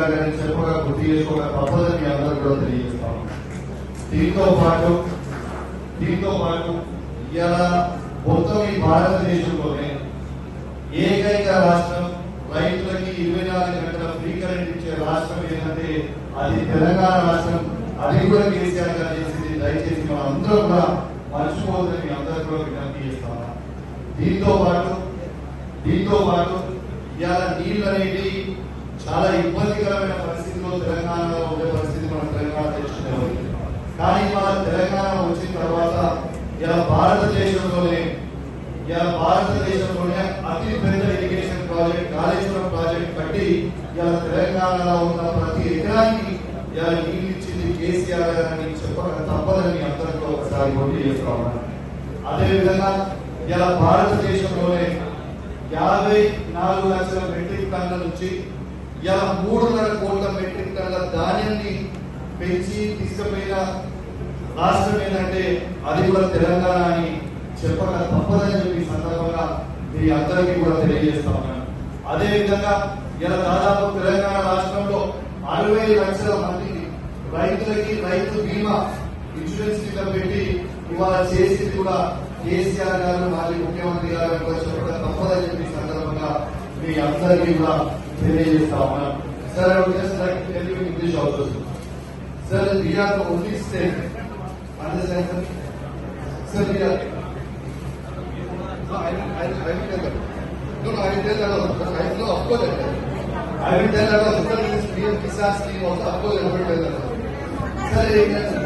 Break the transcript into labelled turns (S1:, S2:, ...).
S1: కేసీఆర్ గారిని చెప్పగా గుర్తు చేసుకోగల తప్పదని మీ అందరూ కూడా తెలియజేస్తాం దీంతో పాటు దీంతో పాటు ఇలా మొత్తం ఈ భారతదేశంలోనే ఏకైక రాష్ట్రం రైతులకి ఇరవై నాలుగు గంటల ఫ్రీ కరెంట్ ఇచ్చే రాష్ట్రం ఏంటంటే అది తెలంగాణ రాష్ట్రం. అది కూడా కేసీఆర్ గారు చేసింది దయచేసి మనం అందరూ కూడా మర్చిపోదని మీ అందరూ కూడా విజ్ఞప్తి చేస్తాం దీంతో పాటు దీంతో పాటు ఇవాళ నీళ్ళు అనేది చాలా ఇబ్బంది పరిస్థితిలో తెలంగాణలో ఉండే పరిస్థితి మన తెలంగాణ తెచ్చుకునే కానీ మన తెలంగాణ వచ్చిన తర్వాత ఇలా భారతదేశంలోనే ఇలా భారతదేశంలోనే అతి పెద్ద ఇరిగేషన్ ప్రాజెక్ట్ కాళేశ్వరం ప్రాజెక్ట్ కట్టి ఇలా తెలంగాణలో ఉన్న ప్రతి ఎకరానికి ఇలా నీళ్ళు ఇచ్చింది కేసీఆర్ గారిని చెప్పక తప్పదని మీ అందరితో ఒకసారి గుర్తు చేస్తా ఉన్నాను అదేవిధంగా ఇలా భారతదేశంలోనే యాభై నాలుగు లక్షల మెట్రిక్ టన్నుల నుంచి ఇలా మూడున్నర కోట్ల మెట్రిక్ టన్నుల ధాన్యాన్ని పెంచి తీసుకుపోయిన రాష్ట్రం ఏంటంటే అది కూడా తెలంగాణ అని చెప్పక తప్పదని చెప్పి సందర్భంగా మీ అందరికీ కూడా తెలియజేస్తా ఉన్నాను. అదే విధంగా ఇలా దాదాపు తెలంగాణ రాష్ట్రంలో అరవై లక్షల మందికి రైతులకి రైతు బీమా ఇన్సూరెన్స్ కింద పెట్టి ఇవాళ చేసింది కూడా కేసీఆర్ గారు మాజీ ముఖ్యమంత్రి గారు కూడా తప్పదని చెప్పి సందర్భంగా మీ అందరికీ కూడా తెలియజేస్తా ఉన్నాను. సరే ఇంగ్లీష్ అవుతుంది सर भैया तो उन्नीस से सर भैया No, I will tell that also. I know of course I will. I will tell that also. This PM Kisas scheme also of course I will tell that also. Sir,